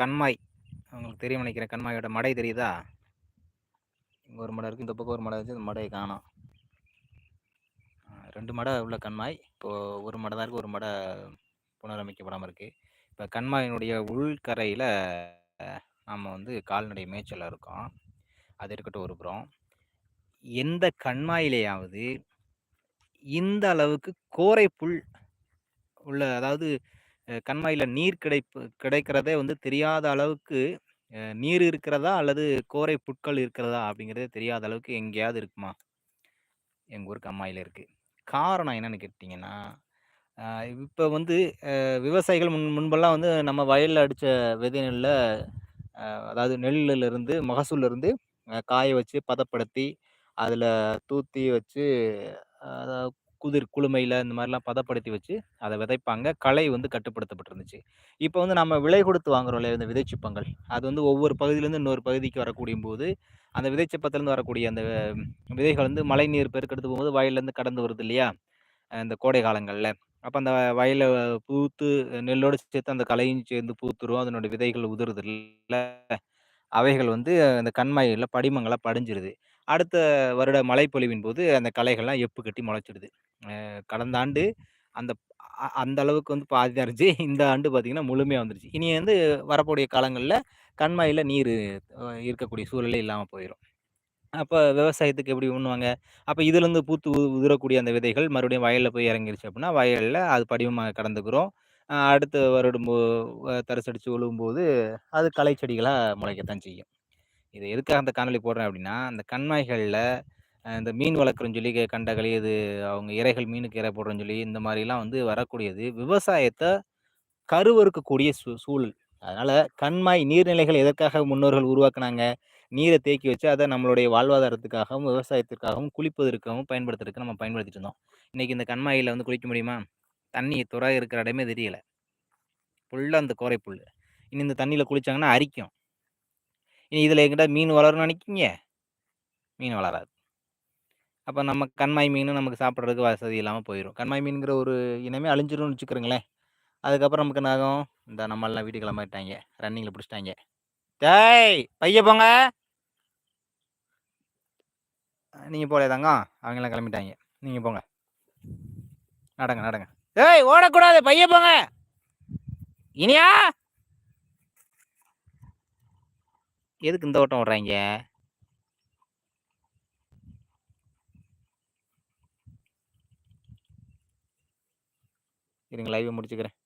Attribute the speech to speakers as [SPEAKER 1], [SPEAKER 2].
[SPEAKER 1] கண்மாய். உங்களுக்கு தெரியும் நினைக்கிறேன். கண்மாயோட மடை தெரியுதா? இங்கே ஒரு மடை இருக்குது இந்த பக்கம் ஒரு மடை இருந்துச்சு இந்த மடையை காணும். ரெண்டு மடை உள்ள கண்மாய். இப்போது ஒரு மடை தான் இருக்குது ஒரு மடை புனரமைக்கப்படாமல் இருக்குது இப்போ கண்மாயினுடைய உள்கரையில் நாம் வந்து கால்நடை மேய்ச்சலில் இருக்கோம். அது இருக்கட்டும் ஒரு புறம். எந்த கண்மாயிலேயாவது இந்த அளவுக்கு கோரை புல் உள்ள அதாவது கண்மாயில் நீர் கிடைப்பு கிடைக்கிறதே வந்து தெரியாத அளவுக்கு நீர் இருக்கிறதா? அல்லது கோரை புட்கள் இருக்கிறதா? அப்படிங்கிறதே தெரியாத அளவுக்கு எங்கேயாவது இருக்குமா? எங்கள் ஊருக்கு கம்மாயில் இருக்குது காரணம் என்னன்னு கேட்டிங்கன்னா இப்போ வந்து விவசாயிகள் முன் முன்பெல்லாம் வந்து நம்ம வயலில் அடித்த விதை நெல்லில் அதாவது நெல்லிலிருந்து மகசூலிருந்து காய வச்சு பதப்படுத்தி அதில் தூத்தி வச்சு குதிர் குளுமையில் இந்த மாதிரிலாம் பதப்படுத்தி வச்சு அதை விதைப்பாங்க. களை வந்து கட்டுப்படுத்தப்பட்டிருந்துச்சு. இப்போ வந்து நம்ம விலை கொடுத்து வாங்குறோம் இல்லையா இந்த விதைச்சிப்பங்கள் அது வந்து ஒவ்வொரு பகுதியிலேருந்து இன்னொரு பகுதிக்கு வரக்கூடிய போது அந்த விதைச்சிப்பத்திலேருந்து வரக்கூடிய அந்த விதைகள் வந்து மழை நீர் பெருக்கெடுத்து போகும்போது வயல்லேருந்து கடந்து வருது இல்லையா இந்த கோடை காலங்களில். அப்போ அந்த வயலை பூத்து நெல்லோடு சேர்த்து அந்த களையும் சேர்ந்து பூத்துரும். அதனுடைய விதைகள் உதிருது இல்லை. அவைகள் வந்து அந்த கண்மாயில் படிமங்களாக படிஞ்சிருது. அடுத்த வருட மழைப்பொழிவின் போது அந்த களைகள்லாம் எப்பு கட்டி முளைச்சிடுது. கடந்த ஆண்டு அந்த அந்த அளவுக்கு வந்து பாதி தான் இருந்துச்சு. இந்த ஆண்டு பார்த்திங்கன்னா முழுமையாக வந்துருச்சு. இனி வந்து வரக்கூடிய காலங்களில் கண்மாயில் நீர் இருக்கக்கூடிய சூழலே இல்லாமல் போயிடும் அப்போ விவசாயத்துக்கு எப்படி பண்ணுவாங்க அப்போ இதுலேருந்து பூத்து உதிரக்கூடிய அந்த விதைகள் மறுபடியும் வயலில் போய் இறங்கிருச்சு அப்படின்னா வயலில் அது படிவமாக கடந்துக்கிறோம். அடுத்து வருடம் தரிசடித்து விழும்போது அது களை செடிகளாக முளைக்கத்தான் செய்யும். இது எதுக்காக அந்த காணொலி போடுறேன் அப்படின்னா அந்த கண்மாய்களில் இந்த மீன் வளர்க்குறோன்னு சொல்லி கண்டகளி இது அவங்க இறைகள் மீனுக்கு இறை போடுறோன்னு சொல்லி இந்த மாதிரிலாம் வந்து வரக்கூடியது. விவசாயத்தை கருவறுக்கக்கூடிய சூ சூழல். அதனால் கண்மாய் நீர்நிலைகள் எதற்காக முன்னோர்கள் உருவாக்குனாங்க? நீரை தேக்கி வச்சு அதை நம்மளுடைய வாழ்வாதாரத்துக்காகவும் விவசாயத்திற்காகவும் குளிப்பதற்காகவும் பயன்படுத்துறதுக்கு நம்ம பயன்படுத்திட்டு இருந்தோம். இன்றைக்கி இந்த கண்மாயில் வந்து குளிக்க முடியுமா? தண்ணி துறை இருக்கிற இடமே தெரியல. ஃபுல்லாக அந்த கோரை புல் இனி இந்த தண்ணியில் குளித்தாங்கன்னா அரிக்கும். இனி இதில் எங்கிட்ட மீன் வளரும்னு நினைக்கிங்க? மீன் வளராது. அப்போ நம்ம கண்மாய் மீன் நமக்கு சாப்பிட்றதுக்கு வசதி இல்லாமல் போயிடும் கண்மாய் மீனுங்கிற ஒரு இனமே அழிஞ்சிரும்னு வச்சுக்கிறோங்களேன் அதுக்கப்புறம் நமக்கு என்ன ஆகும்? இந்த நம்மளாம் வீட்டுக்கு கிளம்பிட்டாங்க. ரன்னிங்கில் பிடிச்சிட்டாங்க. டேய்! பைய போங்க! நீங்கள் போலே தாங்க அவங்களாம் கிளம்பிட்டாங்க. நீங்கள் போங்க. நடங்க நடங்க. ஏய் ஓடக்கூடாது! பைய போங்க! இனியா! எதுக்கு இந்த ஓட்டம் ஓடுறாங்க இருங்க லைவை முடிச்சுக்கிறேன்.